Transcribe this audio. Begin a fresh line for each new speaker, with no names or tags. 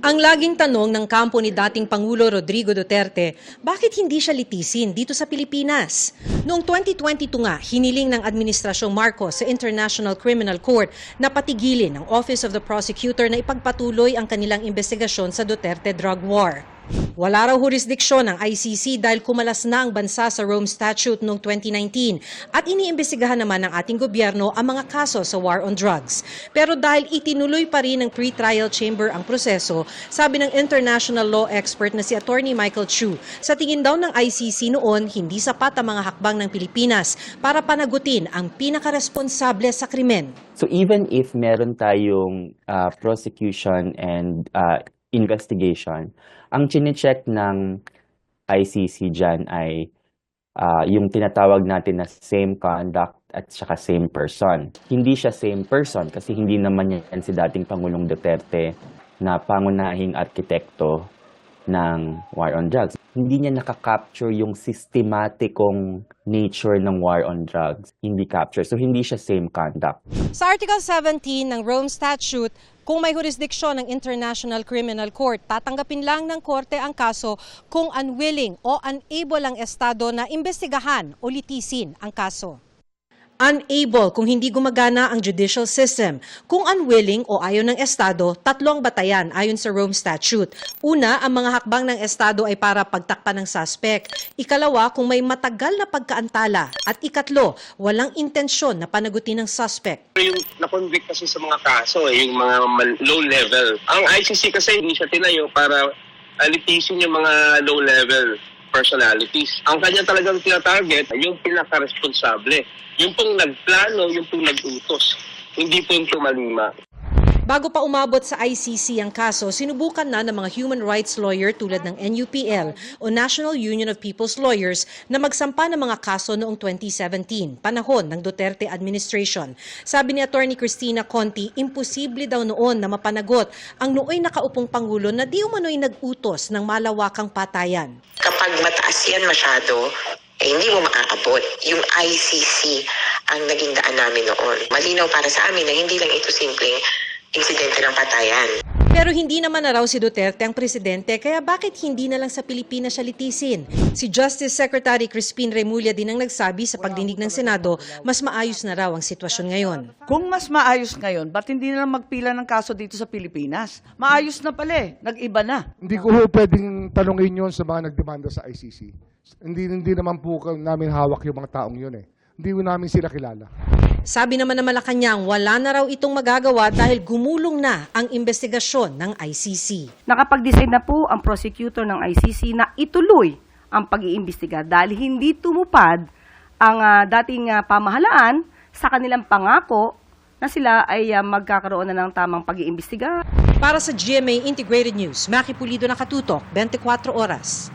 Ang laging tanong ng kampo ni dating Pangulo Rodrigo Duterte, bakit hindi siya litisin dito sa Pilipinas? Noong 2022 nga, hiniling ng Administrasyong Marcos sa International Criminal Court na patigilin ng Office of the Prosecutor na ipagpatuloy ang kanilang investigasyon sa Duterte drug war. Wala raw jurisdiksyon ng ICC dahil kumalas na ang bansa sa Rome Statute noong 2019 at iniimbestigahan naman ng ating gobyerno ang mga kaso sa war on drugs. Pero dahil itinuloy pa rin ng pre-trial chamber ang proseso, sabi ng international law expert na si Attorney Michael Chu, sa tingin daw ng ICC noon, hindi sapat ang mga hakbang ng Pilipinas para panagutin ang pinakaresponsable sa krimen.
So even if meron tayong uh, prosecution and uh, investigation, ang chinecheck ng ICC dyan ay uh, yung tinatawag natin na same conduct at saka same person. Hindi siya same person kasi hindi naman yan si dating Pangulong Duterte na pangunahing arkitekto ng war on drugs. Hindi niya nakakapture yung systematikong nature ng war on drugs. Hindi capture. So hindi siya same conduct.
Sa Article 17 ng Rome Statute, kung may jurisdiksyon ng International Criminal Court, tatanggapin lang ng korte ang kaso kung unwilling o unable ang Estado na imbestigahan o litisin ang kaso. Unable kung hindi gumagana ang judicial system. Kung unwilling o ayaw ng Estado, tatlong batayan ayon sa Rome Statute. Una, ang mga hakbang ng Estado ay para pagtakpan ng suspect. Ikalawa, kung may matagal na pagkaantala. At ikatlo, walang intensyon na panagutin ng suspect.
yung na-convict kasi sa mga kaso, eh, yung mga low level. Ang ICC kasi hindi siya tinayo para alitisin yung mga low level personalities. Ang kanya talagang tinatarget, yung pinaka-responsable. Yung pong nagplano, yung pong nag-utos. Hindi po yung tumalima.
Bago pa umabot sa ICC ang kaso, sinubukan na ng mga human rights lawyer tulad ng NUPL o National Union of People's Lawyers na magsampa ng mga kaso noong 2017, panahon ng Duterte administration. Sabi ni Attorney Christina Conti, imposible daw noon na mapanagot ang nooy nakaupong Pangulo na di umano'y nag-utos ng malawakang patayan.
Kapag mataas yan masyado, eh, hindi mo maaabot. Yung ICC ang naging daan namin noon. Malinaw para sa amin na hindi lang ito simpleng insidente ng patayan.
Pero hindi naman na raw si Duterte ang presidente, kaya bakit hindi na lang sa Pilipinas siya litisin? Si Justice Secretary Crispin Remulla din ang nagsabi sa pagdinig ng Senado, mas maayos na raw ang sitwasyon ngayon.
Kung mas maayos ngayon, ba't hindi na lang magpila ng kaso dito sa Pilipinas? Maayos na pala eh. Nag-iba na.
Hindi ko ho pwedeng tanongin yun sa mga nagdemanda sa ICC. Hindi, hindi naman po namin hawak yung mga taong yun eh. Hindi namin sila kilala.
Sabi naman ng Malacanang, wala na raw itong magagawa dahil gumulong na ang investigasyon ng ICC.
nakapag-decide na po ang prosecutor ng ICC na ituloy ang pag-iimbestiga dahil hindi tumupad ang ah, dating ah, pamahalaan sa kanilang pangako na sila ay ah, magkakaroon na ng tamang pag-iimbestiga.
Para sa GMA Integrated News, Maki Pulido nakatutok, 24 oras.